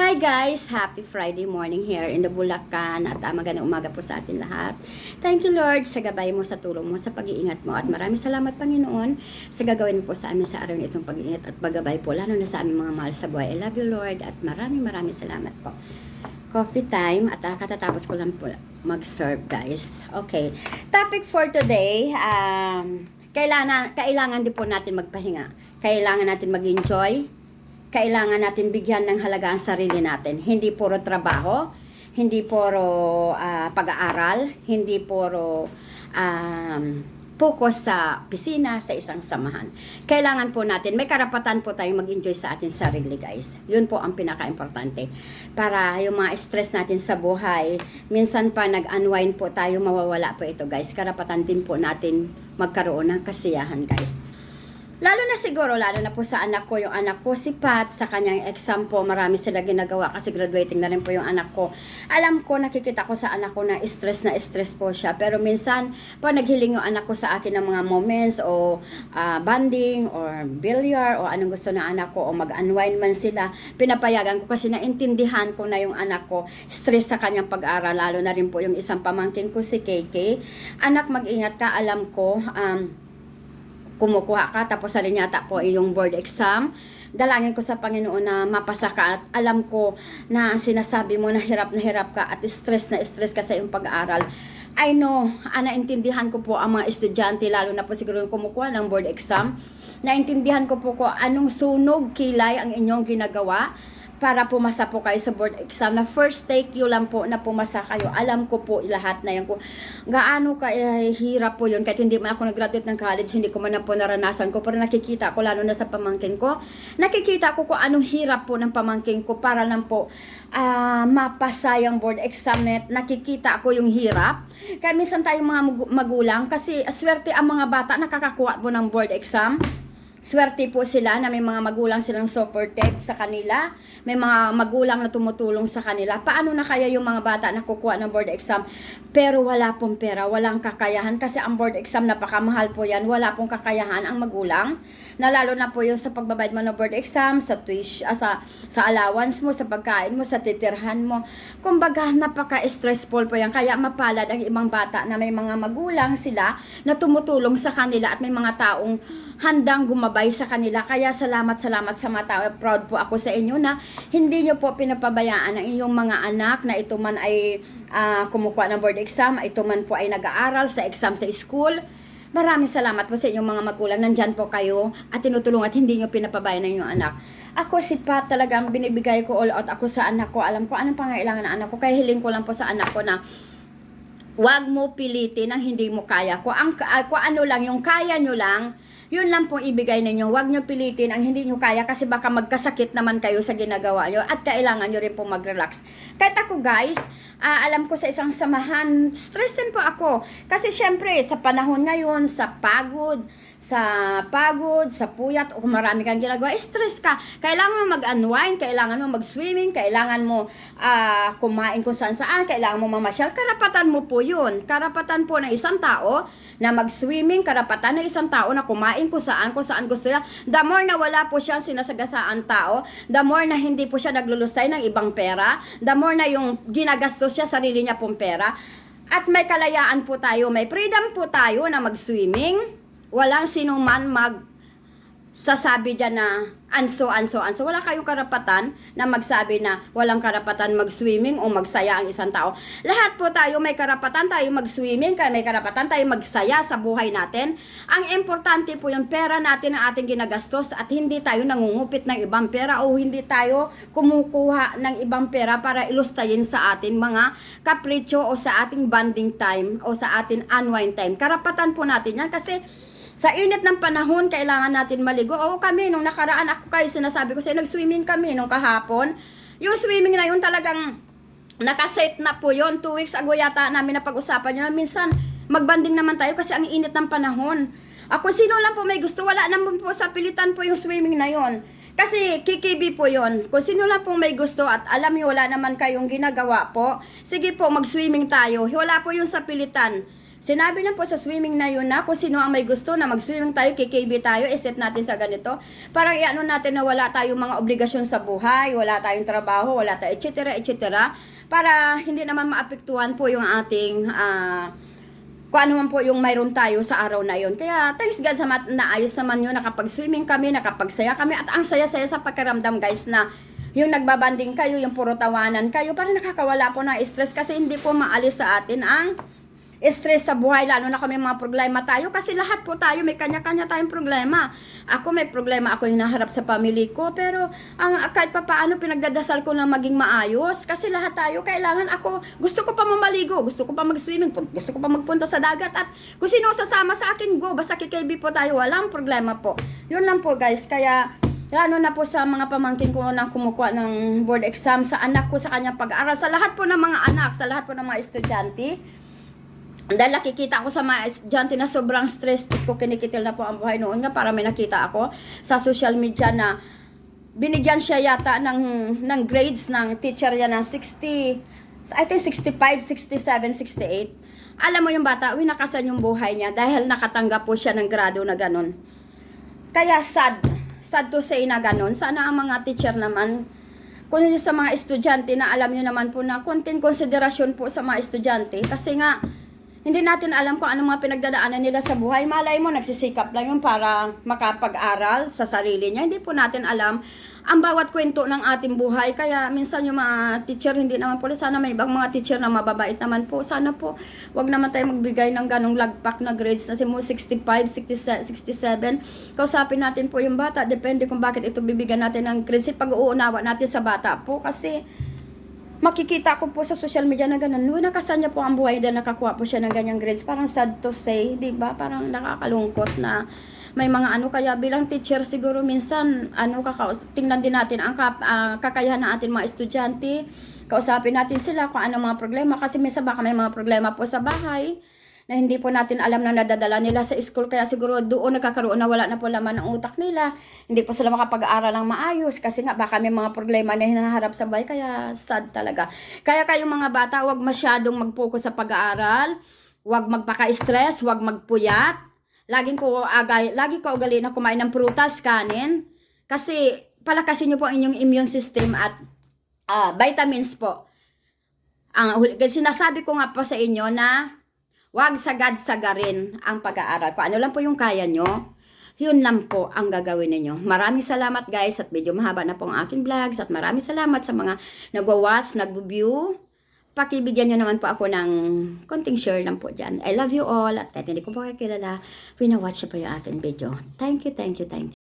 Hi guys! Happy Friday morning here in the Bulacan at uh, magandang umaga po sa atin lahat. Thank you Lord sa gabay mo, sa tulong mo, sa pag-iingat mo at maraming salamat Panginoon sa gagawin po sa amin sa araw na itong pag-iingat at paggabay po lalo na sa aming mga mahal sa buhay. I love you Lord at maraming maraming salamat po. Coffee time at uh, katatapos ko lang po mag-serve guys. Okay. Topic for today, um, kailangan, kailangan din po natin magpahinga. Kailangan natin mag-enjoy kailangan natin bigyan ng halaga ang sarili natin. Hindi puro trabaho, hindi puro ah, pag-aaral, hindi puro um, focus sa pisina, sa isang samahan. Kailangan po natin, may karapatan po tayong mag-enjoy sa ating sarili guys. Yun po ang pinaka-importante. Para yung mga stress natin sa buhay, minsan pa nag-unwind po tayo, mawawala po ito guys. Karapatan din po natin magkaroon ng kasiyahan guys. Lalo na siguro, lalo na po sa anak ko, yung anak ko si Pat, sa kanyang exam po, marami sila ginagawa kasi graduating na rin po yung anak ko. Alam ko, nakikita ko sa anak ko na stress na stress po siya. Pero minsan, pa naghiling yung anak ko sa akin ng mga moments o ah, banding or billiard o anong gusto ng anak ko o mag-unwind man sila, pinapayagan ko kasi naintindihan ko na yung anak ko stress sa kanyang pag-aral, lalo na rin po yung isang pamangkin ko si KK. Anak, mag-ingat ka, alam ko, um, kumukuha ka tapos sa rin yata po yung board exam. Dalangin ko sa Panginoon na mapasa ka at alam ko na sinasabi mo na hirap na hirap ka at stress na stress ka sa iyong pag-aaral. I know, ah, naintindihan ko po ang mga estudyante, lalo na po siguro yung kumukuha ng board exam. Naintindihan ko po ko anong sunog, kilay ang inyong ginagawa para pumasa po kayo sa board exam na first take you lang po na pumasa kayo. Alam ko po lahat na yan ko. Gaano ka eh, hirap po yun kahit hindi man ako nag-graduate ng college, hindi ko man na po naranasan ko pero nakikita ko lalo na sa pamangkin ko. Nakikita ko kung anong hirap po ng pamangkin ko para lang po ah, mapasa yung board exam net. Nakikita ko yung hirap. Kaya minsan tayong mga magu- magulang kasi swerte ang mga bata nakakakuha po ng board exam. Swerte po sila na may mga magulang silang supportive sa kanila. May mga magulang na tumutulong sa kanila. Paano na kaya yung mga bata na kukuha ng board exam? Pero wala pong pera, walang kakayahan. Kasi ang board exam, napakamahal po yan. Wala pong kakayahan ang magulang. Na lalo na po yung sa pagbabayad mo ng board exam, sa tuition, ah, sa, sa allowance mo, sa pagkain mo, sa titirhan mo. Kumbaga, napaka-stressful po yan. Kaya mapalad ang ibang bata na may mga magulang sila na tumutulong sa kanila at may mga taong handang gumabay sa kanila. Kaya salamat, salamat sa mga tao. Proud po ako sa inyo na hindi nyo po pinapabayaan ang inyong mga anak na ito man ay ah, kumukuha ng board exam, ito man po ay nag-aaral sa exam sa school. Maraming salamat po sa inyong mga magulang. Nandyan po kayo at tinutulungan at hindi nyo pinapabayaan ang inyong anak. Ako si Pat talagang binibigay ko all out ako sa anak ko. Alam ko anong pangailangan ng anak ko. Kaya hiling ko lang po sa anak ko na Huwag mo pilitin ang hindi mo kaya. Kung, ang, ah, kung ano lang, yung kaya nyo lang, yun lang pong ibigay ninyo. Huwag nyo pilitin ang hindi nyo kaya kasi baka magkasakit naman kayo sa ginagawa nyo at kailangan nyo rin pong mag-relax. Kahit ako guys, ah, alam ko sa isang samahan, stress din po ako. Kasi syempre, sa panahon ngayon, sa pagod, sa pagod, sa puyat, o kung marami kang ginagawa, eh, stress ka. Kailangan mo mag-unwind, kailangan mo mag-swimming, kailangan mo ah, kumain kung saan saan, kailangan mo mamasyal. Karapatan mo po yun. Karapatan po ng isang tao na mag-swimming, karapatan ng isang tao na kumain kung saan, kung saan gusto niya. The more na wala po siyang sinasagasaan tao, the more na hindi po siya naglulustay ng ibang pera, the more na yung ginagastos siya sarili niya pong pera, at may kalayaan po tayo, may freedom po tayo na mag-swimming. Walang sino man mag sasabi dyan na anso, anso, anso. Wala kayong karapatan na magsabi na walang karapatan mag-swimming o magsaya ang isang tao. Lahat po tayo may karapatan tayo mag-swimming, kaya may karapatan tayo magsaya sa buhay natin. Ang importante po yung pera natin ang ating ginagastos at hindi tayo nangungupit ng ibang pera o hindi tayo kumukuha ng ibang pera para ilustayin sa atin mga kapritsyo o sa ating bonding time o sa ating unwind time. Karapatan po natin yan kasi sa init ng panahon, kailangan natin maligo. Oo kami, nung nakaraan ako kayo, sinasabi ko sa'yo, nag-swimming kami nung kahapon. Yung swimming na yun talagang nakaset na po yun. Two weeks ago yata namin na pag-usapan yun. Minsan, magbanding naman tayo kasi ang init ng panahon. Ako, sino lang po may gusto, wala naman po sa pilitan po yung swimming na yon. Kasi KKB po yon. Kung sino lang po may gusto at alam niyo wala naman kayong ginagawa po, sige po, mag-swimming tayo. Wala po yung sa pilitan. Sinabi lang po sa swimming na yun na kung sino ang may gusto na mag-swimming tayo, KKB tayo, iset natin sa ganito. Parang iano natin na wala tayong mga obligasyon sa buhay, wala tayong trabaho, wala tayong etc. etc. Para hindi naman maapektuhan po yung ating ah, kung ano man po yung mayroon tayo sa araw na yun. Kaya thanks God sa mat naayos naman yun, nakapag-swimming kami, nakapagsaya kami, at ang saya-saya sa pakiramdam guys na yung nagbabanding kayo, yung puro tawanan kayo, parang nakakawala po ng stress kasi hindi po maalis sa atin ang stress sa buhay, lalo na kami mga problema tayo kasi lahat po tayo may kanya-kanya tayong problema. Ako may problema ako hinaharap sa family ko pero ang kahit pa paano pinagdadasal ko na maging maayos kasi lahat tayo kailangan ako gusto ko pa mamaligo, gusto ko pa mag-swimming, gusto ko pa magpunta sa dagat at kung sino sasama sa akin go basta KKB po tayo walang problema po. Yun lang po guys kaya Lalo na po sa mga pamangkin ko nang kumukuha ng board exam sa anak ko sa kanyang pag-aaral, sa lahat po ng mga anak, sa lahat po ng mga estudyante. Dahil nakikita ko sa mga estudyante na sobrang stress, ko kinikitil na po ang buhay noon nga para may nakita ako sa social media na binigyan siya yata ng, ng grades ng teacher niya ng 60, I think 65, 67, 68. Alam mo yung bata, winakasan yung buhay niya dahil nakatanggap po siya ng grado na ganun. Kaya sad, sad to say na ganun. Sana ang mga teacher naman, kung sa mga estudyante na alam nyo naman po na konting konsiderasyon po sa mga estudyante. Kasi nga, hindi natin alam kung anong mga pinagdadaanan nila sa buhay. Malay mo, nagsisikap lang yun para makapag-aral sa sarili niya. Hindi po natin alam ang bawat kwento ng ating buhay. Kaya minsan yung mga teacher, hindi naman po. Sana may ibang mga teacher na mababait naman po. Sana po, wag naman tayo magbigay ng ganong lagpak na grades na mo 65, 67, 67. Kausapin natin po yung bata. Depende kung bakit ito bibigyan natin ng grades. Pag-uunawa natin sa bata po. Kasi makikita ko po sa social media na ganun, no, nakasan niya po ang buhay dahil nakakuha po siya ng ganyang grades. Parang sad to say, di ba? Parang nakakalungkot na may mga ano kaya bilang teacher siguro minsan ano kakaus tingnan din natin ang kap, ah, kakayahan ng ating mga estudyante kausapin natin sila kung ano mga problema kasi minsan baka may mga problema po sa bahay na hindi po natin alam na nadadala nila sa school. Kaya siguro doon nagkakaroon na wala na po laman ng utak nila. Hindi po sila makapag-aaral ng maayos kasi nga baka may mga problema na hinaharap sa bahay. Kaya sad talaga. Kaya kayong mga bata wag masyadong mag-focus sa pag-aaral. Wag magpaka-stress wag magpuyat. Laging ko agay lagi ko ugali na kumain ng prutas kanin. Kasi palakasin niyo po ang inyong immune system at ah, vitamins po. Ang sinasabi ko nga po sa inyo na Huwag sagad-sagarin ang pag-aaral. Kung ano lang po yung kaya nyo, yun lang po ang gagawin ninyo. Maraming salamat guys at medyo mahaba na po ang aking vlogs at maraming salamat sa mga nagwa-watch, nag-view. Pakibigyan nyo naman po ako ng konting share lang po dyan. I love you all at kahit hindi ko po kayo kilala, pinawatch po yung aking video. Thank you, thank you, thank you.